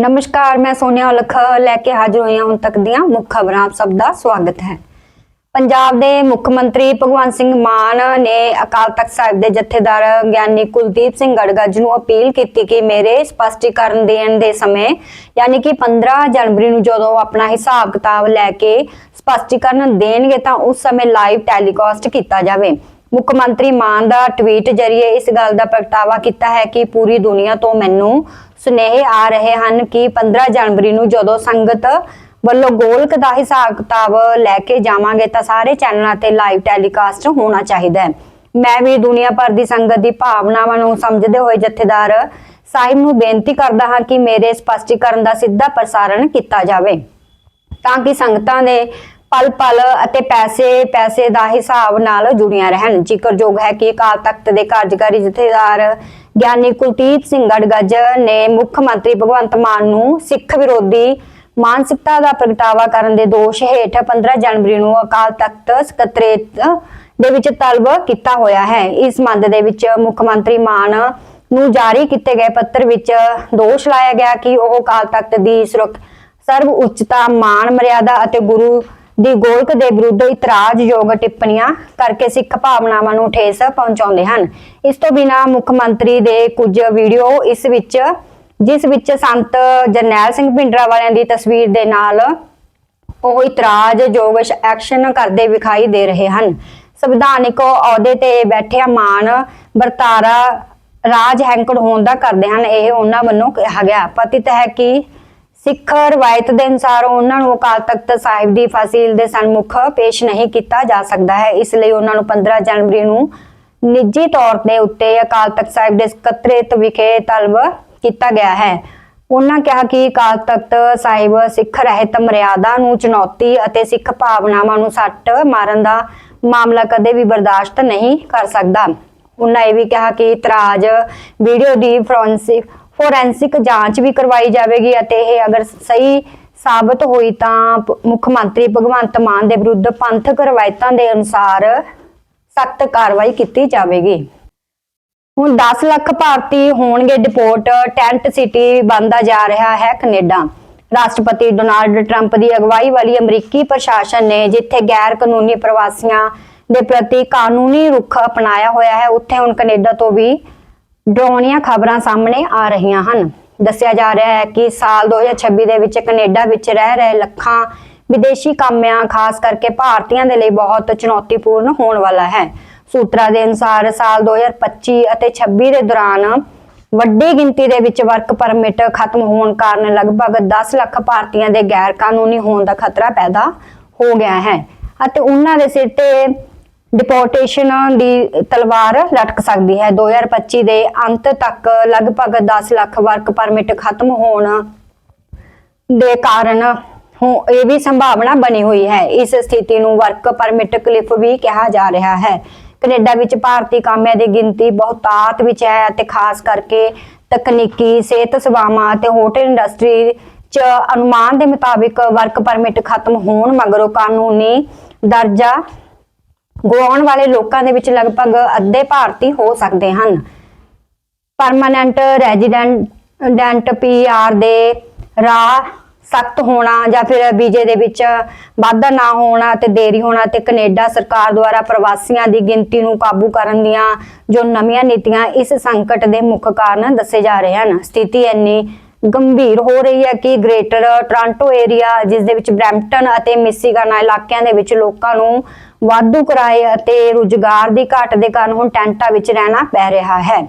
ਨਮਸਕਾਰ, ਮੈਂ ਸੋਨੀਆ ਉਲਖ ਲੈ ਕੇ ਹਾਜ਼ਰ ਹੋਈ ਹਾਂ ਹੁਣ ਤੱਕ ਦੀਆਂ ਮੁੱਖ ਖਬਰਾਂ ਆਪ ਸਭ ਦਾ ਸਵਾਗਤ ਹੈ। ਪੰਜਾਬ ਦੇ ਮੁੱਖ ਮੰਤਰੀ ਭਗਵੰਤ ਸਿੰਘ ਮਾਨ ਨੇ ਅਕਾਲ ਤਖਤ ਸਾਹਿਬ ਦੇ ਜਥੇਦਾਰ ਗਿਆਨੀ ਕੁਲਦੀਪ ਸਿੰਘ ਗੜਗੱਜ ਨੂੰ ਅਪੀਲ ਕੀਤੀ ਕਿ ਮੇਰੇ ਸਪਸ਼ਟੀਕਰਨ ਦੇਣ ਦੇ ਸਮੇਂ ਯਾਨੀ ਕਿ 15 ਜਨਵਰੀ ਨੂੰ ਜਦੋਂ ਆਪਣਾ ਹਿਸਾਬ ਕਿਤਾਬ ਲੈ ਕੇ ਸਪਸ਼ਟੀਕਰਨ ਦੇਣਗੇ ਤਾਂ ਉਸ ਸਮੇਂ ਲਾਈਵ ਟੈਲੀਕਾਸਟ ਕੀਤਾ ਜਾਵੇ। ਮੁੱਖ ਮੰਤਰੀ ਮਾਨ ਦਾ ਟਵੀਟ ਜਰੀਏ ਇਸ ਗੱਲ ਦਾ ਪ੍ਰਗਟਾਵਾ ਕੀਤਾ ਹੈ ਕਿ ਪੂਰੀ ਦੁਨੀਆ ਤੋਂ ਮੈਨੂੰ ਸੁਨੇਹੇ ਆ ਰਹੇ ਹਨ ਕਿ 15 ਜਨਵਰੀ ਨੂੰ ਜਦੋਂ ਸੰਗਤ ਵੱਲੋਂ ਗੋਲਕ ਦਾ ਹਿਸਾਬ ਕਿਤਾਬ ਲੈ ਕੇ ਜਾਵਾਂਗੇ ਤਾਂ ਸਾਰੇ ਚੈਨਲਾਂ ਤੇ ਲਾਈਵ ਟੈਲੀਕਾਸਟ ਹੋਣਾ ਚਾਹੀਦਾ ਹੈ। ਮੈਂ ਵੀ ਦੁਨੀਆ ਭਰ ਦੀ ਸੰਗਤ ਦੀ ਭਾਵਨਾਵਾਂ ਨੂੰ ਸਮਝਦੇ ਹੋਏ ਜਥੇਦਾਰ ਸਾਹਿਬ ਨੂੰ ਬੇਨਤੀ ਕਰਦਾ ਹਾਂ ਕਿ ਮੇਰੇ ਸਪਸ਼ਟੀਕਰਨ ਦਾ ਸਿੱਧਾ ਪ੍ਰਸਾਰਣ ਕੀਤਾ ਜਾਵੇ ਤਾਂ ਕਿ ਸੰਗਤਾਂ ਦੇ ਪਲ ਪਲ ਅਤੇ ਪੈਸੇ ਪੈਸੇ ਦਾ ਹਿਸਾਬ ਨਾਲ ਜੁੜੀਆਂ ਰਹਿਣ। ਜ਼ਿਕਰਯੋਗ ਹੈ ਕਿ ਅਕਾਲ ਤਖਤ ਦੇ ਕਾਰਜਕਾਰੀ ਜਥੇਦਾਰ ਗਿਆਨੀ ਕੁਲਦੀਪ ਸਿੰਘ ਗੜਗੱਜ ਨੇ ਮੁੱਖ ਮੰਤਰੀ ਭਗਵੰਤ ਮਾਨ ਨੂੰ ਸਿੱਖ ਵਿਰੋਧੀ ਮਾਨਸਿਕਤਾ ਦਾ ਪ੍ਰਗਟਾਵਾ ਕਰਨ ਦੇ ਦੋਸ਼ ਹੇਠ 15 ਜਨਵਰੀ ਨੂੰ ਅਕਾਲ ਤਖਤ ਸਕੱਤਰੇਤ ਦੇ ਵਿੱਚ ਤਲਬ ਕੀਤਾ ਹੋਇਆ ਹੈ। ਇਸ ਮੰਦ ਦੇ ਵਿੱਚ ਮੁੱਖ ਮੰਤਰੀ ਮਾਨ ਨੂੰ ਜਾਰੀ ਕੀਤੇ ਗਏ ਪੱਤਰ ਵਿੱਚ ਦੋਸ਼ ਲਾਇਆ ਗਿਆ ਕਿ ਉਹ ਅਕਾਲ ਤਖਤ ਦੀ ਸੁਰੱਖ ਸਰਵ ਉੱਚਤਾ ਮਾਨ ਮਰਿਆਦਾ ਅਤੇ ਗੁਰੂ ਦੀ ਗੋਲਕ ਦੇ ਵਿਰੁੱਧ ਇਤਰਾਜ਼ਯੋਗ ਟਿੱਪਣੀਆਂ ਕਰਕੇ ਸਿੱਖ ਭਾਵਨਾਵਾਂ ਨੂੰ ਠੇਸ ਪਹੁੰਚਾਉਂਦੇ ਹਨ। ਇਸ ਤੋਂ ਬਿਨਾ ਮੁੱਖ ਮੰਤਰੀ ਦੇ ਕੁਝ ਵੀਡੀਓ ਇਸ ਵਿੱਚ, ਜਿਸ ਵਿੱਚ ਸੰਤ ਜਰਨੈਲ ਸਿੰਘ ਭਿੰਡਰਾ ਵਾਲਿਆਂ ਦੀ ਤਸਵੀਰ ਦੇ ਨਾਲ ਉਹ ਇਤਰਾਜ਼ਯੋਗ ਐਕਸ਼ਨ ਕਰਦੇ ਵਿਖਾਈ ਦੇ ਰਹੇ ਹਨ। ਸੰਵਿਧਾਨਿਕ ਅਹੁਦੇ ਤੇ ਬੈਠਿਆ ਮਾਨ ਵਰਤਾਰਾ ਰਾਜ ਹੈਂਕੜ ਹੋਣ ਦਾ ਕਰਦੇ ਹਨ, ਇਹ ਉਹਨਾਂ ਵੱਲੋਂ ਕਿਹਾ ਗਿਆ। ਪਤਿਤ ਹੈ ਕਿ ਸਿੱਖ ਰਵਾਇਤ ਦੇ ਅਨੁਸਾਰ ਉਹਨਾਂ ਨੂੰ ਅਕਾਲ ਤਖਤ ਸਾਹਿਬ ਦੀ ਫਾਸਿਲ ਦੇ ਸਨਮੁਖ ਪੇਸ਼ ਨਹੀਂ ਕੀਤਾ ਜਾ ਸਕਦਾ ਹੈ। ਇਸ ਲਈ ਉਹਨਾਂ ਨੂੰ 15 ਜਨਵਰੀ ਨੂੰ ਨਿੱਜੀ ਤੌਰ ਤੇ ਉੱਤੇ ਅਕਾਲ ਤਖਤ ਸਾਹਿਬ ਦੇ ਸਕੱਤਰੇਤ ਵਿਖੇ ਤਲਬ ਕੀਤਾ ਗਿਆ ਹੈ। ਉਹਨਾਂ ਕਿਹਾ ਕਿ ਅਕਾਲ ਤਖਤ ਸਾਹਿਬ ਸਿੱਖ ਰਹਿਤ ਮਰਿਆਦਾ ਨੂੰ ਚੁਣੌਤੀ ਅਤੇ ਸਿੱਖ ਭਾਵਨਾਵਾਂ ਨੂੰ ਸੱਟ ਮਾਰਨ ਦਾ ਮਾਮਲਾ ਕਦੇ ਵੀ ਬਰਦਾਸ਼ਤ ਨਹੀਂ ਕਰ ਸਕਦਾ। ਉਹਨਾਂ ਇਹ ਵੀ ਕਿਹਾ ਕਿ ਇਤਰਾਜ਼ ਵੀਡੀਓ ਦੀ ਫੋਰੈਂਸਿਕ ਫੋਰੈਂਸਿਕ ਜਾਂਚ ਵੀ ਕਰਵਾਈ ਜਾਵੇਗੀ ਅਤੇ ਇਹ ਅਗਰ ਸਹੀ ਸਾਬਤ ਹੋਈ ਤਾਂ ਮੁੱਖ ਮੰਤਰੀ ਭਗਵੰਤ ਮਾਨ ਦੇ ਵਿਰੁੱਧ ਪੰਥਕ ਰਵਾਇਤਾਂ ਦੇ ਅਨੁਸਾਰ ਸਖਤ ਕਾਰਵਾਈ ਕੀਤੀ ਜਾਵੇਗੀ। ਹੁਣ 10 ਲੱਖ ਭਾਰਤੀ ਹੋਣਗੇ ਡਿਪੋਰਟ, ਟੈਂਟ ਸਿਟੀ ਬਣਦਾ ਜਾ ਰਿਹਾ ਹੈ ਕੈਨੇਡਾ। ਰਾਸ਼ਟਰਪਤੀ ਡੋਨਾਲਡ ਟਰੰਪ ਦੀ ਅਗਵਾਈ ਵਾਲੀ ਅਮਰੀਕੀ ਪ੍ਰਸ਼ਾਸਨ ਨੇ ਜਿੱਥੇ ਗੈਰ ਕਾਨੂੰਨੀ ਪ੍ਰਵਾਸੀਆਂ ਦੇ ਪ੍ਰਤੀ ਕਾਨੂੰਨੀ ਰੁਖ ਅਪਣਾਇਆ ਹੋਇਆ ਹੈ, ਉੱਥੇ ਹੁਣ ਕੈਨੇਡਾ ਤੋਂ ਵੀ ਡਰਾਉਣੀਆਂ ਖਬਰਾਂ ਸਾਹਮਣੇ ਆ ਰਹੀਆਂ ਹਨ। ਦੱਸਿਆ ਜਾ ਰਿਹਾ ਹੈ ਕਿ ਸਾਲ 2026 ਦੇ ਵਿੱਚ ਕੈਨੇਡਾ ਵਿੱਚ ਰਹਿ ਰਹੇ ਲੱਖਾਂ ਵਿਦੇਸ਼ੀ ਕਾਮਿਆਂ, ਖਾਸ ਕਰਕੇ ਭਾਰਤੀਆਂ ਦੇ ਲਈ ਬਹੁਤ ਚੁਣੌਤੀਪੂਰਨ ਹੋਣ ਵਾਲਾ ਹੈ। ਸੂਤਰਾਂ ਦੇ ਅਨੁਸਾਰ ਸਾਲ 2025 ਅਤੇ 26 ਦੇ ਦੌਰਾਨ ਵੱਡੀ ਗਿਣਤੀ ਦੇ ਵਿੱਚ ਵਰਕ ਪਰਮਿਟ ਖਤਮ ਹੋਣ ਕਾਰਨ ਲਗਭਗ 10 ਲੱਖ ਭਾਰਤੀਆਂ ਦੇ ਗੈਰ ਕਾਨੂੰਨੀ ਹੋਣ ਦਾ ਖਤਰਾ ਪੈਦਾ ਹੋ ਗਿਆ ਹੈ ਅਤੇ ਉਹਨਾਂ ਦੇ ਸਿਰ ਤੇ ਡਿਪੋਰਟੇਸ਼ਨ ਦੀ ਤਲਵਾਰ ਲਟਕ ਸਕਦੀ ਹੈ। 2025 ਦੇ ਅੰਤ ਤੱਕ ਲਗਭਗ 10 ਲੱਖ ਵਰਕ ਪਰਮਿਟ ਖਤਮ ਹੋਣ ਦੇ ਕਾਰਨ ਇਹ ਵੀ ਸੰਭਾਵਨਾ ਬਣੀ ਹੋਈ ਹੈ। ਇਸ ਸਥਿਤੀ ਨੂੰ ਵਰਕ ਪਰਮਿਟ ਕਲਿਫ ਵੀ ਕਿਹਾ ਜਾ ਰਿਹਾ ਹੈ। ਕੈਨੇਡਾ ਵਿੱਚ ਭਾਰਤੀ ਕਾਮਿਆਂ ਦੀ ਗਿਣਤੀ ਬਹੁਤਾਤ ਵਿੱਚ ਹੈ ਅਤੇ ਖਾਸ ਕਰਕੇ ਤਕਨੀਕੀ ਸਿਹਤ ਸੇਵਾਵਾਂ ਅਤੇ ਹੋਟਲ ਇੰਡਸਟਰੀ ਚ ਅਨੁਮਾਨ ਦੇ ਮੁਤਾਬਿਕ ਵਰਕ ਪਰਮਿਟ ਖਤਮ ਹੋਣ ਮਗਰੋਂ ਕਾਨੂੰਨੀ ਦਰਜਾ ਗੁਆਉਣ ਵਾਲੇ ਲੋਕਾਂ ਦੇ ਵਿੱਚ ਲਗਭਗ ਅੱਧੇ ਭਾਰਤੀ ਹੋ ਸਕਦੇ ਹਨ। ਪਰਮਾਨੈਂਟ ਰੈਜ਼ੀਡੈਂਟ ਪੀਆਰ ਦੇ ਰਾਹ ਸਖਤ ਹੋਣਾ ਜਾਂ ਫਿਰ ਵੀਜ਼ੇ ਦੇ ਵਿੱਚ ਵਾਧਾ ਨਾ ਹੋਣਾ ਤੇ ਦੇਰੀ ਹੋਣਾ ਤੇ ਕੈਨੇਡਾ ਸਰਕਾਰ ਦੁਆਰਾ ਪ੍ਰਵਾਸੀਆਂ ਦੀ ਗਿਣਤੀ ਨੂੰ ਕਾਬੂ ਕਰਨ ਦੀਆਂ ਜੋ ਨਵੀਆਂ ਨੀਤੀਆਂ ਇਸ ਸੰਕਟ ਦੇ ਮੁੱਖ ਕਾਰਨ ਦੱਸੇ ਜਾ ਰਹੇ ਹਨ। ਸਥਿਤੀ ਇੰਨੀ ਗੰਭੀਰ ਹੋ ਰਹੀ ਹੈ ਕਿ ਗ੍ਰੇਟਰ ਟੋਰਾਂਟੋ ਏਰੀਆ ਜਿਸ ਦੇ ਵਿੱਚ ਬ੍ਰੈਂਪਟਨ ਅਤੇ ਮਿਸੀਗਨ ਇਲਾਕਿਆਂ ਦੇ ਵਿੱਚ ਲੋਕਾਂ ਨੂੰ ਵਾਧੂ ਕਿਰਾਏ ਅਤੇ ਰੁਜ਼ਗਾਰ ਦੀ ਘਾਟ ਦੇ ਕਾਰਨ ਹੁਣ ਟੈਂਟਾਂ ਵਿੱਚ ਰਹਿਣਾ ਪੈ ਰਿਹਾ ਹੈ।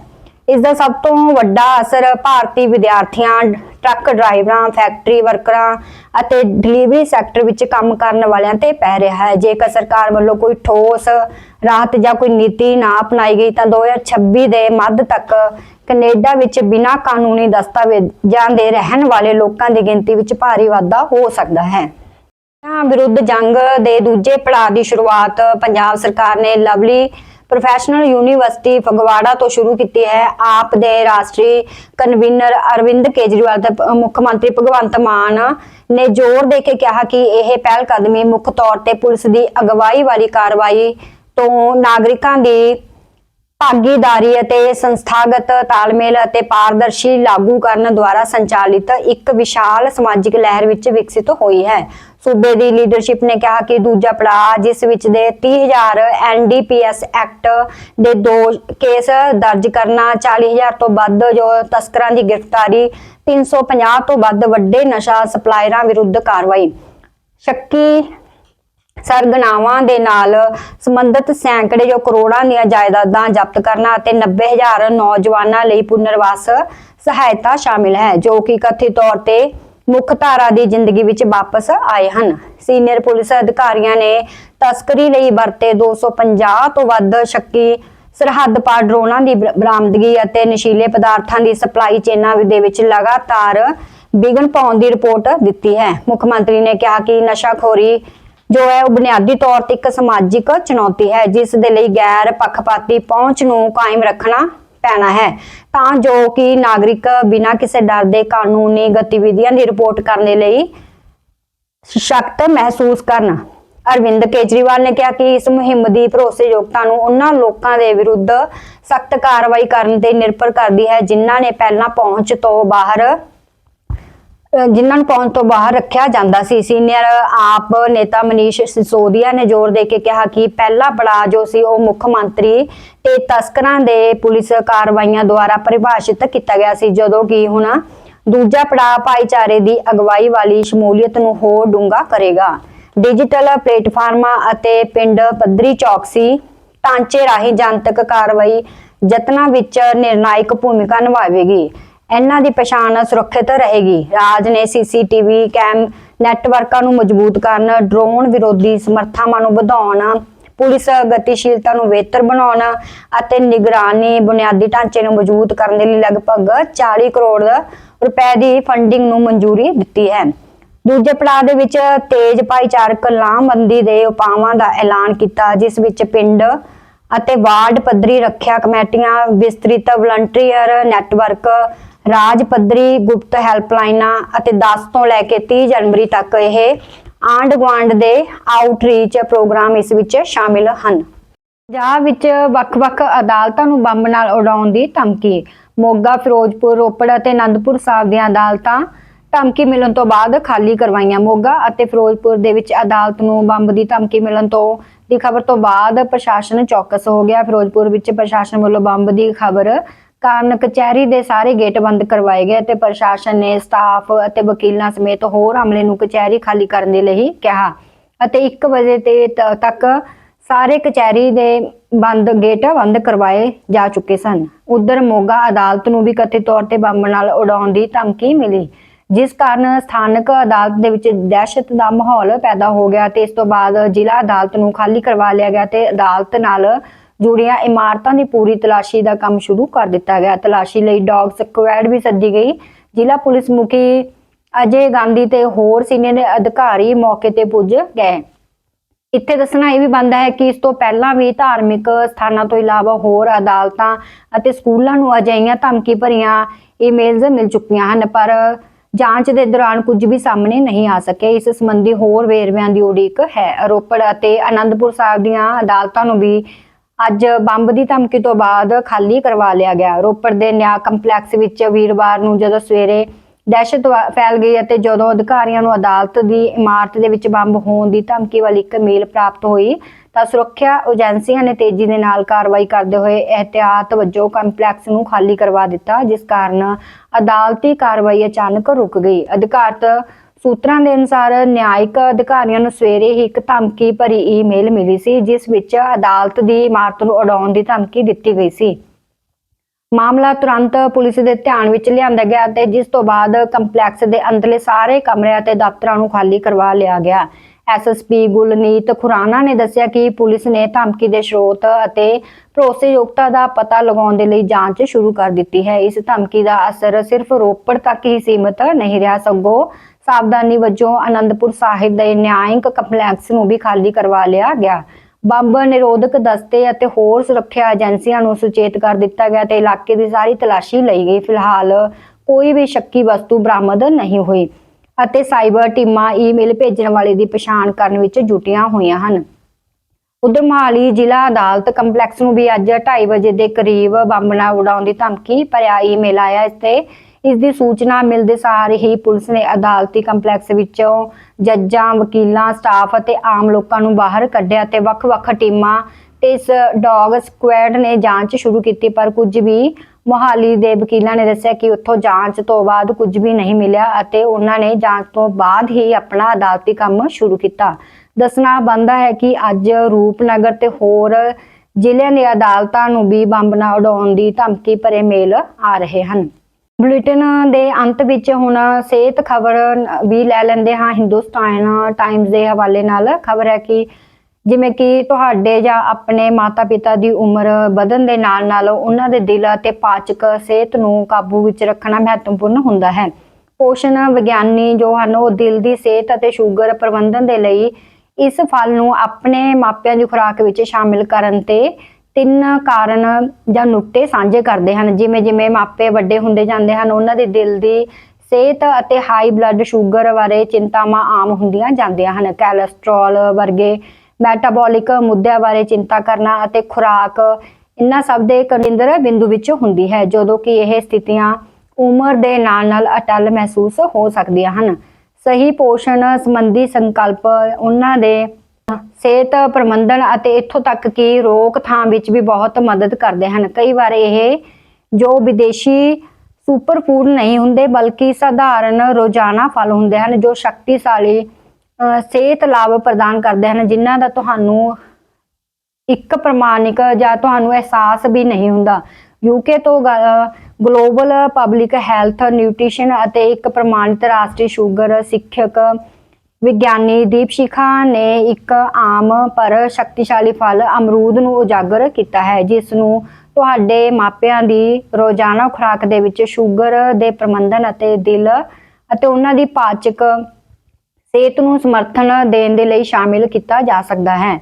ਇਸ ਦਾ ਸਭ ਤੋਂ ਵੱਡਾ ਅਸਰ ਭਾਰਤੀ ਵਿਦਿਆਰਥੀਆਂ, ਟਰੱਕ ਡਰਾਈਵਰਾਂ, ਫੈਕਟਰੀ ਵਰਕਰਾਂ ਅਤੇ ਡਿਲੀਵਰੀ ਸੈਕਟਰ ਵਿੱਚ ਕੰਮ ਕਰਨ ਵਾਲਿਆਂ ਤੇ ਪੈ ਰਿਹਾ ਹੈ। ਜੇਕਰ ਸਰਕਾਰ ਵੱਲੋਂ ਕੋਈ ਠੋਸ ਰਾਹਤ ਜਾਂ ਕੋਈ ਨੀਤੀ ਨਾ ਅਪਣਾਈ ਗਈ ਤਾਂ 2026 ਦੇ ਮੱਧ ਤੱਕ ਕੈਨੇਡਾ ਵਿੱਚ ਬਿਨਾਂ ਕਾਨੂੰਨੀ ਦਸਤਾਵੇਜ਼ਾਂ ਦੇ ਰਹਿਣ ਵਾਲੇ ਲੋਕਾਂ ਦੀ ਗਿਣਤੀ ਵਿੱਚ ਭਾਰੀ ਵਾਧਾ ਹੋ ਸਕਦਾ ਹੈ। ਨਸ਼ਿਆਂ ਵਿਰੁੱਧ ਜੰਗ ਦੇ ਦੂਜੇ ਪੜਾਅ ਦੀ ਸ਼ੁਰੂਆਤ ਪੰਜਾਬ ਸਰਕਾਰ ਨੇ ਲਵਲੀ ਪ੍ਰੋਫੈਸ਼ਨਲ ਯੂਨੀਵਰਸਿਟੀ ਫਗਵਾੜਾ ਤੋਂ ਸ਼ੁਰੂ ਕੀਤੀ ਹੈ। ਆਪ ਦੇ ਰਾਸ਼ਟਰੀ ਕਨਵੀਨਰ ਅਰਵਿੰਦ ਕੇਜਰੀਵਾਲ ਤੇ ਮੁੱਖ ਮੰਤਰੀ ਭਗਵੰਤ ਮਾਨ ਨੇ ਜ਼ੋਰ ਦੇ ਕੇ ਕਿਹਾ ਕਿ ਇਹ ਪਹਿਲ ਕਦਮੀ ਮੁੱਖ ਤੌਰ ਤੇ ਪੁਲਿਸ ਦੀ ਅਗਵਾਈ ਵਾਲੀ ਕਾਰਵਾਈ ਤੋਂ ਨਾਗਰਿਕਾਂ ਦੀ ਭਾਗੀਦਾਰੀ ਅਤੇ ਸੰਸਥਾਗਤ ਤਾਲਮੇਲ ਅਤੇ ਪਾਰਦਰਸ਼ੀ ਲਾਗੂ ਕਰਨ ਦੁਆਰਾ ਸੰਚਾਲਿਤ ਇੱਕ ਵਿਸ਼ਾਲ ਸਮਾਜਿਕ ਲਹਿਰ ਵਿੱਚ ਵਿਕਸਿਤ ਹੋਈ ਹੈ। ਸੂਬੇ ਦੀ ਲੀਡਰਸ਼ਿਪ ਨੇ ਕਿਹਾ ਕਿ ਦੂਜਾ ਪੜਾਅ ਜਿਸ ਵਿੱਚ ਦੇ 30000 ਐਨਡੀਪੀਐਸ ਐਕਟ ਦੇ ਦੋ ਕੇਸ ਦਰਜ ਕਰਨਾ 40000 ਤੋਂ ਵੱਧ ਜੋ ਤਸਕਰਾਂ ਦੀ ਗ੍ਰਿਫਤਾਰੀ 350 ਤੋਂ ਵੱਧ ਵੱਡੇ ਨਸ਼ਾ ਸਪਲਾਇਰਾਂ ਵਿਰੁੱਧ ਕਾਰਵਾਈ। ਸ਼ੱਕੀ ਸਰਗਨਾਵਾਂ ਦੇ ਨਾਲ ਸੰਬੰਧਿਤ ਸੈਂਕੜੇ ਜੋ ਕਰੋੜਾਂ ਦੀਆਂ ਜਾਇਦਾਦਾਂ ਜ਼ਬਤ ਕਰਨਾ ਅਤੇ 90000 ਨੌਜਵਾਨਾਂ ਲਈ ਪੁਨਰਵਾਸ ਸਹਾਇਤਾ ਸ਼ਾਮਿਲ ਹੈ, ਜੋ ਕਿ ਕਥਿਤ ਤੌਰ ਤੇ ਮੁੱਖ ਧਾਰਾ ਦੀ ਜ਼ਿੰਦਗੀ ਵਿੱਚ ਵਾਪਸ ਆਏ ਹਨ। ਸੀਨੀਅਰ ਪੁਲਿਸ ਅਧਿਕਾਰੀਆਂ ਨੇ ਤਸਕਰੀ ਲਈ ਵਰਤੇ 250 ਤੋਂ ਵੱਧ ਸ਼ੱਕੀ ਸਰਹੱਦ ਪਾਰ ਡਰੋਨਾਂ ਦੀ ਬਰਾਮਦਗੀ ਅਤੇ ਨਸ਼ੀਲੇ ਪਦਾਰਥਾਂ ਦੀ ਸਪਲਾਈ ਚੇਨਾਂ ਦੇ ਵਿੱਚ ਲਗਾਤਾਰ ਵਿਗਨ ਪਾਉਣ ਦੀ ਰਿਪੋਰਟ ਦਿੱਤੀ ਹੈ। ਮੁੱਖ ਮੰਤਰੀ ਨੇ ਕਿਹਾ ਕਿ ਨਸ਼ਾਖੋਰੀ ਜੋ ਹੈ, ਉਹ ਬੁਨਿਆਦੀ ਤੌਰ ਤੇ ਇੱਕ ਸਮਾਜਿਕ ਚੁਣੌਤੀ ਹੈ, ਜਿਸ ਦੇ ਲਈ ਗੈਰ ਪੱਖਪਾਤੀ ਪਹੁੰਚ ਨੂੰ ਕਾਇਮ ਰੱਖਣਾ ਪੈਣਾ ਹੈ। ਤਾਂ ਜੋ ਕਿ ਨਾਗਰਿਕ ਬਿਨਾਂ ਕਿਸੇ ਡਰ ਦੇ ਕਾਨੂੰਨੀ ਗਤੀਵਿਧੀਆਂ ਦੀ ਰਿਪੋਰਟ ਕਰਨ ਦੇ ਲਈ ਸਸ਼ਕਤ ਮਹਿਸੂਸ ਕਰਨ। ਅਰਵਿੰਦ ਕੇਜਰੀਵਾਲ ਨੇ ਕਿਹਾ ਕਿ ਇਸ ਮੁਹਿੰਮ ਦੀ ਭਰੋਸੇਯੋਗਤਾ ਨੂੰ ਉਹਨਾਂ ਲੋਕਾਂ ਦੇ ਵਿਰੁੱਧ ਸਖਤ ਕਾਰਵਾਈ ਕਰਨ ਤੇ ਨਿਰਭਰ ਕਰਦੀ ਹੈ, ਜਿਨ੍ਹਾਂ ਨੇ ਪਹਿਲਾਂ ਪਹੁੰਚ ਤੋਂ ਬਾਹਰ ਜਿਨ੍ਹਾਂ ਨੂੰ ਪਹੁੰਚ ਤੋਂ ਬਾਹਰ ਰੱਖਿਆ ਜਾਂਦਾ ਸੀ। ਸੀਨੀਅਰ ਆਪ ਨੇਤਾ ਮਨੀਸ਼ ਸਿਸੋਦੀਆ ਨੇ ਜ਼ੋਰ ਦੇ ਕੇ ਕਿਹਾ ਕਿ ਪਹਿਲਾ ਪੜਾਅ ਜੋ ਸੀ ਉਹ ਮੁੱਖ ਮੰਤਰੀ ਤੇ ਤਸਕਰਾਂ ਦੇ ਪੁਲਿਸ ਕਾਰਵਾਈਆਂ ਦੁਆਰਾ ਪਰਿਭਾਸ਼ਿਤ ਕੀਤਾ ਗਿਆ ਸੀ, ਜਦੋਂ ਕਿ ਹੁਣ ਦੂਜਾ ਪੜਾਅ ਭਾਈਚਾਰੇ ਦੀ ਅਗਵਾਈ ਵਾਲੀ ਸ਼ਮੂਲੀਅਤ ਨੂੰ ਹੋਰ ਡੂੰਘਾ ਕਰੇਗਾ। ਡਿਜੀਟਲ ਪਲੇਟਫਾਰਮਾਂ ਅਤੇ ਪਿੰਡ ਪੱਧਰੀ ਚੌਕਸੀ ਢਾਂਚੇ ਰਾਹੀਂ ਜਨਤਕ ਕਾਰਵਾਈ ਯਤਨਾਂ ਵਿੱਚ ਨਿਰਣਾਇਕ ਭੂਮਿਕਾ ਨਿਭਾਵੇਗੀ। ਇਹਨਾਂ ਦੀ ਪਛਾਣ ਸੁਰੱਖਿਅਤ ਰਹੇਗੀ। ਰਾਜ ਨੇ ਸੀਸੀਟੀਵੀ ਕੈਮ ਨੈਟਵਰਕਾਂ ਨੂੰ ਮਜ਼ਬੂਤ ਕਰਨ, ਡਰੋਨ ਵਿਰੋਧੀ ਸਮਰੱਥਾਵਾਂ ਨੂੰ ਵਧਾਉਣ, ਪੁਲਿਸ ਗਤੀਸ਼ੀਲਤਾ ਨੂੰ ਬਿਹਤਰ ਬਣਾਉਣ ਅਤੇ ਨਿਗਰਾਨੀ ਬੁਨਿਆਦੀ ਢਾਂਚੇ ਨੂੰ ਮਜ਼ਬੂਤ ਕਰਨ ਦੇ ਲਈ ਲਗਭਗ 40 ਕਰੋੜ ਰੁਪਏ ਦੀ ਫੰਡਿੰਗ ਨੂੰ ਮਨਜ਼ੂਰੀ ਦਿੱਤੀ ਹੈ। ਦੂਜੇ ਪੜਾਅ ਦੇ ਵਿੱਚ ਤੇਜ ਭਾਈਚਾਰਕ ਲਾਮਬੰਦੀ ਦੇ ਉਪਾਵਾਂ ਦਾ ਐਲਾਨ ਕੀਤਾ, ਜਿਸ ਵਿੱਚ ਪਿੰਡ ਅਤੇ ਵਾਰਡ ਪੱਧਰੀ ਰੱਖਿਆ ਕਮੇਟੀਆਂ, ਵਿਸਤ੍ਰਿਤ ਵਲੰਟੀਅਰ ਨੈਟਵਰਕ ਰਾਜ ਪੱਧਰੀ ਗੁਪਤ ਹੈਲਪਲਾਈਨਾਂ ਅਤੇ 10 ਤੋਂ ਲੈ ਕੇ 30 ਜਨਵਰੀ ਤੱਕ ਇਹ ਆਂਡ ਗਵਾਂਡ ਦੇ ਆਊਟਰੀਚ ਪ੍ਰੋਗਰਾਮ ਇਸ ਵਿੱਚ ਸ਼ਾਮਿਲ ਹਨ। ਪੰਜਾਬ ਵਿੱਚ ਵੱਖ-ਵੱਖ ਅਦਾਲਤਾਂ ਨੂੰ ਬੰਬ ਨਾਲ ਉਡਾਉਣ ਦੀ ਧਮਕੀ, ਮੋਗਾ, ਫਿਰੋਜ਼ਪੁਰ, ਰੋਪੜ ਅਤੇ ਅਨੰਦਪੁਰ ਸਾਹਿਬ ਦੀਆਂ ਅਦਾਲਤਾਂ ਧਮਕੀ ਮਿਲਣ ਤੋਂ ਬਾਅਦ ਖਾਲੀ ਕਰਵਾਈਆਂ। ਮੋਗਾ ਅਤੇ ਫਿਰੋਜ਼ਪੁਰ ਦੇ ਵਿੱਚ ਅਦਾਲਤ ਨੂੰ ਬੰਬ ਦੀ ਧਮਕੀ ਮਿਲਣ ਤੋਂ ਦੀ ਖਬਰ ਤੋਂ ਬਾਅਦ ਪ੍ਰਸ਼ਾਸਨ ਚੌਕਸ ਹੋ ਗਿਆ। ਫਿਰੋਜ਼ਪੁਰ ਵਿੱਚ ਪ੍ਰਸ਼ਾਸਨ ਵੱਲੋਂ ਬੰਬ ਦੀ ਖਬਰ ਕਾਰਨ ਕਚਹਿਰੀ ਦੇ ਸਾਰੇ ਗੇਟ ਬੰਦ ਕਰਵਾਏ ਗਏ ਤੇ ਪ੍ਰਸ਼ਾਸਨ ਨੇ ਸਟਾਫ ਅਤੇ ਵਕੀਲਾਂ ਸਮੇਤ ਹੋਰ ਅਮਲੇ ਨੂੰ ਕਚਹਿਰੀ ਖਾਲੀ ਕਰਨ ਦੇ ਲਈ ਕਿਹਾ। ਅਤੇ 1 ਵਜੇ ਤੇ, ਤੱਕ ਸਾਰੇ ਕਚਹਿਰੀ ਦੇ ਬੰਦ ਗੇਟ ਬੰਦ ਕਰਵਾਏ ਜਾ ਚੁੱਕੇ ਸਨ। ਉਧਰ ਮੋਗਾ ਅਦਾਲਤ ਨੂੰ ਵੀ ਕਥਿਤ ਤੌਰ ਤੇ ਬੰਬ ਨਾਲ ਉਡਾਉਣ ਦੀ ਧਮਕੀ ਮਿਲੀ, ਜਿਸ ਕਾਰਨ ਸਥਾਨਕ ਅਦਾਲਤ ਦੇ ਵਿੱਚ ਦਹਿਸ਼ਤ ਦਾ ਮਾਹੌਲ ਪੈਦਾ ਹੋ ਗਿਆ ਤੇ ਇਸ ਤੋਂ ਬਾਅਦ ਜ਼ਿਲ੍ਹਾ ਅਦਾਲਤ ਨੂੰ ਖਾਲੀ ਕਰਵਾ ਲਿਆ ਗਿਆ ਤੇ ਅਦਾਲਤ ਨਾਲ ਜੁੜੀਆਂ ਇਮਾਰਤਾਂ ਦੀ ਪੂਰੀ ਤਲਾਸ਼ੀ ਦਾ ਕੰਮ ਸ਼ੁਰੂ ਕਰ ਦਿੱਤਾ ਗਿਆ। ਤਲਾਸ਼ੀ ਲਈ ਡੌਗ ਸਕੁਐਡ ਵੀ ਸੱਦੀ ਗਈ। ਜ਼ਿਲ੍ਹਾ ਪੁਲਿਸ ਮੁਖੀ ਅਜੇ ਗਾਂਧੀ ਤੇ ਹੋਰ ਸੀਨੀਅਰ ਅਧਿਕਾਰੀ ਮੌਕੇ ਤੇ ਪੁੱਜ ਗਏ। ਇੱਥੇ ਦੱਸਣਾ ਇਹ ਵੀ ਬਣਦਾ ਹੈ ਕਿ ਇਸ ਤੋਂ ਪਹਿਲਾਂ ਵੀ ਧਾਰਮਿਕ ਸਥਾਨਾਂ ਤੋਂ ਇਲਾਵਾ ਹੋਰ ਅਦਾਲਤਾਂ ਅਤੇ ਸਕੂਲਾਂ ਨੂੰ ਅਜਿਹੀਆਂ ਧਮਕੀ ਭਰੀਆਂ ਈਮੇਲਸ ਮਿਲ ਚੁੱਕੀਆਂ ਹਨ, ਪਰ ਜਾਂਚ ਦੇ ਦੌਰਾਨ ਕੁਝ ਵੀ ਸਾਹਮਣੇ ਨਹੀਂ ਆ ਸਕਿਆ ਇਸ ਸੰਬੰਧੀ ਹੋਰ ਵੇਰਵਿਆਂ ਦੀ ਉਡੀਕ ਹੈ। ਰੋਪੜ ਅਤੇ ਅਨੰਦਪੁਰ ਸਾਹਿਬ ਦੀਆਂ ਅਦਾਲਤਾਂ ਨੂੰ ਵੀ ਅੱਜ ਬੰਬ ਦੀ ਧਮਕੀ ਤੋਂ ਬਾਅਦ ਖਾਲੀ ਕਰਵਾ ਲਿਆ ਗਿਆ। ਰੋਪੜ ਦੇ ਨਿਆਂ ਕੰਪਲੈਕਸ ਵਿੱਚ ਵੀਰਵਾਰ ਨੂੰ ਜਦੋਂ ਸਵੇਰੇ ਦਹਿਸ਼ਤ ਫੈਲ ਗਈ ਅਤੇ ਜਦੋਂ ਅਧਿਕਾਰੀਆਂ ਨੂੰ ਅਦਾਲਤ ਦੀ ਇਮਾਰਤ ਦੇ ਵਿੱਚ ਬੰਬ ਹੋਣ ਦੀ ਧਮਕੀ ਵਾਲੀ ਇੱਕ ਮੇਲ ਪ੍ਰਾਪਤ ਹੋਈ, ਤਾਂ ਸੁਰੱਖਿਆ ਏਜੰਸੀਆਂ ਨੇ ਤੇਜ਼ੀ ਦੇ ਨਾਲ ਕਾਰਵਾਈ ਕਰਦੇ ਹੋਏ ਇਹਤਿਆਤ ਵਜੋਂ ਕੰਪਲੈਕਸ ਨੂੰ ਖਾਲੀ ਕਰਵਾ ਦਿੱਤਾ, ਜਿਸ ਕਾਰਨ ਅਦਾਲਤੀ ਕਾਰਵਾਈ ਅਚਾਨਕ ਰੁਕ ਗਈ। ਅਧਿਕਾਰਤ ਸੂਤਰਾਂ ਦੇ ਅਨੁਸਾਰ ਨਿਆਇਕ ਅਧਿਕਾਰੀਆਂ ਨੂੰ ਸਵੇਰੇ ਹੀ ਇੱਕ ਧਮਕੀ ਭਰੀ ਈਮੇਲ ਮਿਲੀ ਸੀ, ਜਿਸ ਵਿੱਚ ਅਦਾਲਤ ਦੀ ਇਮਾਰਤ ਨੂੰ ਉਡਾਉਣ ਦੀ ਧਮਕੀ ਦਿੱਤੀ ਗਈ ਸੀ। ਮਾਮਲਾ ਤੁਰੰਤ ਪੁਲਿਸ ਦੇ ਧਿਆਨ ਵਿੱਚ ਲਿਆਂਦਾ ਗਿਆ ਤੇ ਜਿਸ ਤੋਂ ਬਾਅਦ ਕੰਪਲੈਕਸ ਦੇ ਅੰਦਰਲੇ ਸਾਰੇ ਕਮਰਿਆਂ ਅਤੇ ਦਫ਼ਤਰਾਂ ਨੂੰ ਖਾਲੀ ਕਰਵਾ ਲਿਆ ਗਿਆ। ਐਸਐਸਪੀ ਗੁਲਨੀਤ ਖੁਰਾਨਾ ਨੇ ਦੱਸਿਆ ਕਿ ਪੁਲਿਸ ਨੇ ਧਮਕੀ ਦੇ ਸਰੋਤ ਅਤੇ ਭਰੋਸੇਯੋਗਤਾ ਦਾ ਪਤਾ ਲਗਾਉਣ ਦੇ ਲਈ ਜਾਂਚ ਸ਼ੁਰੂ ਕਰ ਦਿੱਤੀ ਹੈ। ਇਸ ਧਮਕੀ ਦਾ ਅਸਰ ਸਿਰਫ ਰੋਪੜ ਤੱਕ ਹੀ ਸੀਮਿਤ ਨਹੀਂ ਰਿਹਾ। ਸਗੋਂ ਸਾਵਧਾਨੀ ਵਜੋਂ ਆਨੰਦਪੁਰ ਸਾਹਿਬ ਦੇ ਨਿਆਂਇਕ ਕੰਪਲੈਕਸ ਨੂੰ ਵੀ ਖਾਲੀ ਕਰਵਾ ਲਿਆ ਗਿਆ। ਬੰਬ ਨਿਰੋਧਕ ਦਸਤੇ ਅਤੇ ਹੋਰ ਸੁਰੱਖਿਆ ਏਜੰਸੀਆਂ ਨੂੰ ਸੁਚੇਤ ਕਰ ਦਿੱਤਾ ਗਿਆ ਤੇ ਇਲਾਕੇ ਦੀ ਸਾਰੀ ਤਲਾਸ਼ੀ ਲਈ ਗਈ। ਫਿਲਹਾਲ ਕੋਈ ਵੀ ਸ਼ੱਕੀ ਵਸਤੂ ਬਰਾਮਦ ਨਹੀਂ ਹੋਈ ਅਤੇ ਸਾਈਬਰ ਟੀਮਾਂ ਈਮੇਲ ਭੇਜਣ ਵਾਲੇ ਦੀ ਪਛਾਣ ਕਰਨ ਵਿੱਚ ਜੁਟੀਆਂ ਹੋਈਆਂ ਹਨ। ਉਧਰ ਮੋਹਾਲੀ ਜ਼ਿਲ੍ਹਾ ਅਦਾਲਤ ਕੰਪਲੈਕਸ ਨੂੰ ਵੀ ਅੱਜ 2:30 ਵਜੇ ਦੇ ਕਰੀਬ ਬੰਬ ਨਾਲ ਉਡਾਉਣ ਦੀ ਧਮਕੀ ਭਰਿਆ ਈਮੇਲ ਆਇਆ। ਇਸ ਤੇ ਇਸ ਦੀ ਸੂਚਨਾ ਮਿਲਦੇ ਸਾਰ ਹੀ ਪੁਲਿਸ ਨੇ ਅਦਾਲਤੀ ਕੰਪਲੈਕਸ ਵਿੱਚੋਂ ਜੱਜਾਂ, ਵਕੀਲਾਂ, ਸਟਾਫ ਅਤੇ ਆਮ ਲੋਕਾਂ ਨੂੰ ਬਾਹਰ ਕੱਢਿਆ ਤੇ ਵੱਖ-ਵੱਖ ਟੀਮਾਂ ਤੇ ਇਸ ਡੌਗ ਸਕੁਐਡ ਨੇ ਜਾਂਚ ਸ਼ੁਰੂ ਕੀਤੀ, ਪਰ ਕੁਝ ਵੀ ਮੋਹਾਲੀ ਦੇ ਵਕੀਲਾਂ ਨੇ ਦੱਸਿਆ ਕਿ ਉੱਥੋਂ ਜਾਂਚ ਤੋਂ ਬਾਅਦ ਕੁਝ ਵੀ ਨਹੀਂ ਮਿਲਿਆ ਅਤੇ ਉਹਨਾਂ ਨੇ ਜਾਂਚ ਤੋਂ ਬਾਅਦ ਹੀ ਆਪਣਾ ਅਦਾਲਤੀ ਕੰਮ ਸ਼ੁਰੂ ਕੀਤਾ। ਦੱਸਣਾ ਬੰਦਾ ਹੈ ਕਿ ਅੱਜ ਰੂਪਨਗਰ ਤੇ ਹੋਰ ਜ਼ਿਲ੍ਹਿਆਂ ਦੀਆਂ ਅਦਾਲਤਾਂ ਨੂੰ ਵੀ ਬੰਬ ਨਾ ਉਡਾਉਣ ਦੀ ਧਮਕੀ ਭਰੇ ਮੇਲ ਆ ਰਹੇ ਹਨ। ਬੁਲੇਟਿਨ ਦੇ ਅੰਤ ਵਿੱਚ ਹੁਣ ਸਿਹਤ ਖਬਰ ਵੀ ਲੈ ਲੈਂਦੇ ਹਾਂ, ਹਿੰਦੁਸਤਾਨ ਟਾਈਮਜ਼ ਦੇ ਹਵਾਲੇ ਨਾਲ। ਖਬਰ ਹੈ ਕਿ ਜਿਵੇਂ ਕਿ ਤੁਹਾਡੇ ਜਾਂ ਆਪਣੇ ਮਾਤਾ-ਪਿਤਾ ਦੀ ਉਮਰ ਵਧਣ ਦੇ ਨਾਲ-ਨਾਲ ਉਹਨਾਂ ਦੇ ਦਿਲ ਅਤੇ ਪਾਚਕ ਸਿਹਤ ਨੂੰ ਕਾਬੂ ਵਿੱਚ ਰੱਖਣਾ ਮਹੱਤਵਪੂਰਨ ਹੁੰਦਾ ਹੈ। ਪੋਸ਼ਣ ਵਿਗਿਆਨੀ ਜੋ ਹਨ, ਉਹ ਦਿਲ ਦੀ ਸਿਹਤ ਅਤੇ ਸ਼ੂਗਰ ਪ੍ਰਬੰਧਨ ਦੇ ਲਈ ਇਸ ਫਲ ਨੂੰ ਆਪਣੇ ਮਾਪਿਆਂ ਦੀ ਖੁਰਾਕ ਵਿੱਚ ਸ਼ਾਮਿਲ ਕਰਨ ਤੇ ਤਿੰਨ ਕਾਰਨ ਜਾਂ ਨੁਕਤੇ ਸਾਂਝੇ ਕਰਦੇ ਹਨ। ਜਿਵੇਂ ਜਿਵੇਂ ਮਾਪੇ ਵੱਡੇ ਹੁੰਦੇ ਜਾਂਦੇ ਹਨ, ਉਹਨਾਂ ਦੇ ਦਿਲ ਦੀ ਸਿਹਤ ਅਤੇ ਹਾਈ ਬਲੱਡ ਸ਼ੂਗਰ ਬਾਰੇ ਚਿੰਤਾਵਾਂ ਆਮ ਹੁੰਦੀਆਂ ਜਾਂਦੀਆਂ ਹਨ। ਕੋਲੇਸਟ੍ਰੋਲ ਵਰਗੇ ਮੈਟਾਬੋਲਿਕ ਮੁੱਦਿਆਂ ਬਾਰੇ ਚਿੰਤਾ ਕਰਨਾ ਅਤੇ ਖੁਰਾਕ, ਇਹਨਾਂ ਸਭ ਦੇ ਕੇਂਦਰ ਬਿੰਦੂ ਵਿੱਚ ਹੁੰਦੀ ਹੈ, ਜਦੋਂ ਕਿ ਇਹ ਸਥਿਤੀਆਂ ਉਮਰ ਦੇ ਨਾਲ ਨਾਲ ਅਟਲ ਮਹਿਸੂਸ ਹੋ ਸਕਦੀਆਂ ਹਨ। ਸਹੀ ਪੋਸ਼ਣ ਸੰਬੰਧੀ ਸੰਕਲਪ, ਉਹਨਾਂ ਦੇ ਸਿਹਤ ਪ੍ਰਬੰਧਨ ਅਤੇ ਇੱਥੋਂ ਤੱਕ ਕਿ ਰੋਕਥਾਮ ਵਿੱਚ ਵੀ ਬਹੁਤ ਮਦਦ ਕਰਦੇ ਹਨ। ਕਈ ਵਾਰ ਇਹ ਜੋ ਵਿਦੇਸ਼ੀ ਸੁਪਰ ਫੂਡ ਨਹੀਂ ਹੁੰਦੇ, ਬਲਕਿ ਸਧਾਰਨ ਰੋਜ਼ਾਨਾ ਫਲ ਹੁੰਦੇ ਹਨ, ਜੋ ਸ਼ਕਤੀਸ਼ਾਲੀ ਸਿਹਤ ਲਾਭ ਪ੍ਰਦਾਨ ਕਰਦੇ ਹਨ, ਜਿਨ੍ਹਾਂ ਦਾ ਤੁਹਾਨੂੰ ਇੱਕ ਪ੍ਰਮਾਣਿਕ ਜਾਂ ਤੁਹਾਨੂੰ ਅਹਿਸਾਸ ਵੀ ਨਹੀਂ ਹੁੰਦਾ। ਯੂਕੇ ਤੋਂ ਗਲੋਬਲ ਪਬਲਿਕ ਹੈਲਥ, ਨਿਊਟ੍ਰੀਸ਼ਨ ਅਤੇ ਇੱਕ ਪ੍ਰਮਾਣਿਤ ਰਾਸ਼ਟਰੀ ਸ਼ੂਗਰ ਸਿੱਖਿਅਕ ਵਿਗਿਆਨੀ ਦੀਪ ਸ਼ਿਖਾ ਨੇ ਇੱਕ ਆਮ ਪਰ ਸ਼ਕਤੀਸ਼ਾਲੀ ਫਲ ਅਮਰੂਦ ਨੂੰ ਉਜਾਗਰ ਕੀਤਾ ਹੈ ਜਿਸ ਨੂੰ ਤੁਹਾਡੇ ਮਾਪਿਆਂ ਦੀ ਰੋਜ਼ਾਨਾ ਖੁਰਾਕ ਦੇ ਵਿੱਚ ਸ਼ੂਗਰ ਦੇ ਪ੍ਰਬੰਧਨ ਅਤੇ ਦਿਲ ਅਤੇ ਉਹਨਾਂ ਦੀ ਪਾਚਕ ਸਿਹਤ ਨੂੰ ਸਮਰਥਨ ਦੇਣ ਦੇ ਲਈ ਸ਼ਾਮਿਲ ਕੀਤਾ ਜਾ ਸਕਦਾ ਹੈ।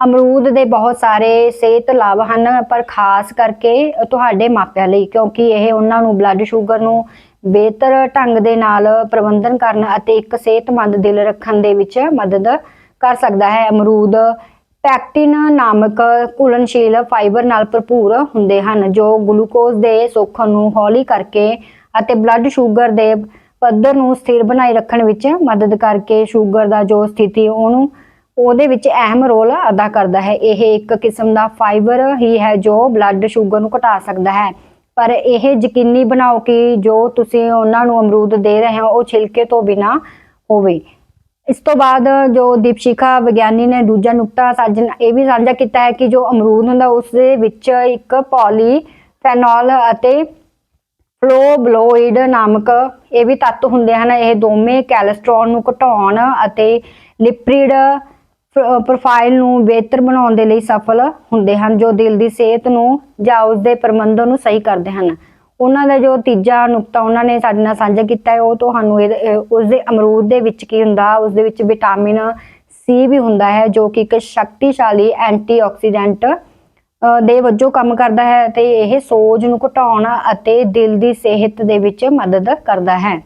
ਅਮਰੂਦ ਦੇ ਬਹੁਤ ਸਾਰੇ ਸਿਹਤ ਲਾਭ ਹਨ, ਪਰ ਖਾਸ ਕਰਕੇ ਤੁਹਾਡੇ ਮਾਪਿਆਂ ਲਈ, ਕਿਉਂਕਿ ਇਹ ਉਹਨਾਂ ਨੂੰ ਬਲੱਡ ਸ਼ੂਗਰ ਨੂੰ ਬਿਹਤਰ ਢੰਗ ਦੇ ਨਾਲ ਪ੍ਰਬੰਧਨ ਕਰਨ ਅਤੇ ਇੱਕ ਸਿਹਤਮੰਦ ਦਿਲ ਰੱਖਣ ਦੇ ਵਿੱਚ ਮਦਦ ਕਰ ਸਕਦਾ ਹੈ। ਅਮਰੂਦ ਪੈਕਟਿਨ ਨਾਮਕ ਘੁਲਣਸ਼ੀਲ ਫਾਈਬਰ ਨਾਲ ਭਰਪੂਰ ਹੁੰਦੇ ਹਨ, ਜੋ ਗਲੂਕੋਜ਼ ਦੇ ਸੁੱਖ ਨੂੰ ਹੌਲੀ ਕਰਕੇ ਅਤੇ ਬਲੱਡ ਸ਼ੂਗਰ ਦੇ ਪੱਧਰ ਨੂੰ ਸਥਿਰ ਬਣਾਈ ਰੱਖਣ ਵਿੱਚ ਮਦਦ ਕਰਕੇ ਸ਼ੂਗਰ ਦਾ ਜੋ ਸਥਿਤੀ ਉਹਨੂੰ, ਉਹਦੇ ਵਿੱਚ ਅਹਿਮ ਰੋਲ ਅਦਾ ਕਰਦਾ ਹੈ। ਇਹ ਇੱਕ ਕਿਸਮ ਦਾ ਫਾਈਬਰ ਹੀ ਹੈ, ਜੋ ਬਲੱਡ ਸ਼ੂਗਰ ਨੂੰ ਘਟਾ ਸਕਦਾ ਹੈ। ਪਰ ਇਹ ਯਕੀਨੀ ਬਣਾਓ ਕਿ ਜੋ ਤੁਸੀਂ ਉਹਨਾਂ ਨੂੰ ਅਮਰੂਦ ਦੇ ਰਹੇ ਹੋ, ਉਹ ਛਿਲਕੇ ਤੋਂ ਬਿਨਾ ਹੋਵੇ। ਇਸ ਤੋਂ ਬਾਅਦ ਜੋ ਦੀਪਸ਼ਿਖਾ ਵਿਗਿਆਨੀ ਨੇ ਦੂਜਾ ਨੁਕਤਾ ਸਾਜਨ, ਇਹ ਵੀ ਸਾਂਝਾ ਕੀਤਾ ਹੈ ਕਿ ਜੋ ਅਮਰੂਦ ਹੁੰਦਾ, ਉਸ ਦੇ ਵਿੱਚ ਇੱਕ ਪੋਲੀਫੈਨੋਲ ਅਤੇ ਫਲੋਬਲੋਇਡ ਨਾਮਕ ਇਹ ਵੀ ਤੱਤ ਹੁੰਦੇ ਹਨ। ਇਹ ਦੋਵੇਂ ਕੋਲੇਸਟ੍ਰੋਲ ਨੂੰ ਘਟਾਉਣ ਅਤੇ ਲਿਪਿਡ ਪ੍ਰੋਫਾਈਲ ਨੂੰ ਬਿਹਤਰ ਬਣਾਉਣ ਦੇ ਲਈ ਸਫਲ ਹੁੰਦੇ ਹਨ, ਜੋ ਦਿਲ ਦੀ ਸਿਹਤ ਨੂੰ ਜਾਂ ਉਸ ਦੇ ਪ੍ਰਬੰਧਨ ਨੂੰ ਸਹੀ ਕਰਦੇ ਹਨ। ਉਹਨਾਂ ਦਾ ਜੋ ਤੀਜਾ ਨੁਕਤਾ ਉਹਨਾਂ ਨੇ ਸਾਡੇ ਨਾਲ ਸਾਂਝਾ ਕੀਤਾ ਹੈ, ਉਹ ਤੁਹਾਨੂੰ ਇਹ- ਉਸ ਦੇ ਅਮਰੂਦ ਦੇ ਵਿੱਚ ਕੀ ਹੁੰਦਾ ਉਸ ਦੇ ਵਿੱਚ ਵਿਟਾਮਿਨ ਸੀ ਵੀ ਹੁੰਦਾ ਹੈ, ਜੋ ਕਿ ਇੱਕ ਸ਼ਕਤੀਸ਼ਾਲੀ ਐਂਟੀਆਕਸੀਡੈਂਟ ਦੇ ਵਜੋਂ ਕੰਮ ਕਰਦਾ ਹੈ ਤੇ ਇਹ ਸੋਜ ਨੂੰ ਘਟਾਉਣ ਅਤੇ ਦਿਲ ਦੀ ਸਿਹਤ ਦੇ ਵਿੱਚ ਮਦਦ ਕਰਦਾ ਹੈ।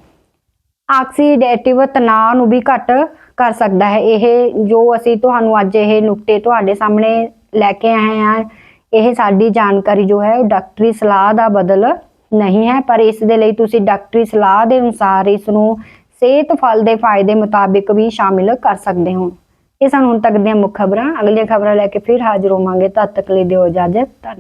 ਆਕਸੀਡੇਟਿਵ ਤਣਾਅ ਨੂੰ ਵੀ ਘੱਟ ਕਰ ਸਕਦਾ ਹੈ। ਇਹ ਜੋ ਅਸੀਂ ਤੁਹਾਨੂੰ ਅੱਜ ਇਹ ਨੁਕਤੇ ਤੁਹਾਡੇ ਸਾਹਮਣੇ ਲੈ ਕੇ ਆਏ ਹਾਂ, ਇਹ ਸਾਡੀ ਜਾਣਕਾਰੀ ਜੋ ਹੈ, ਉਹ ਡਾਕਟਰੀ ਸਲਾਹ ਦਾ ਬਦਲ ਨਹੀਂ ਹੈ। ਪਰ ਇਸ ਦੇ ਲਈ ਤੁਸੀਂ ਡਾਕਟਰੀ ਸਲਾਹ ਦੇ ਅਨੁਸਾਰ ਇਸ ਨੂੰ ਸਿਹਤ ਫਲ ਦੇ ਫਾਇਦੇ ਮੁਤਾਬਿਕ ਵੀ ਸ਼ਾਮਿਲ ਕਰ ਸਕਦੇ ਹੋ। ਇਹ ਸਨ ਹੁਣ ਤੱਕ ਦੀਆਂ ਮੁੱਖ ਖਬਰਾਂ। ਅਗਲੀਆਂ ਖਬਰਾਂ ਲੈ ਕੇ ਫਿਰ ਹਾਜ਼ਰ ਹੋਵਾਂਗੇ। ਤਦ ਤੱਕ ਲਈ ਦਿਓ ਇਜਾਜ਼ਤ। ਧੰਨਵਾਦ।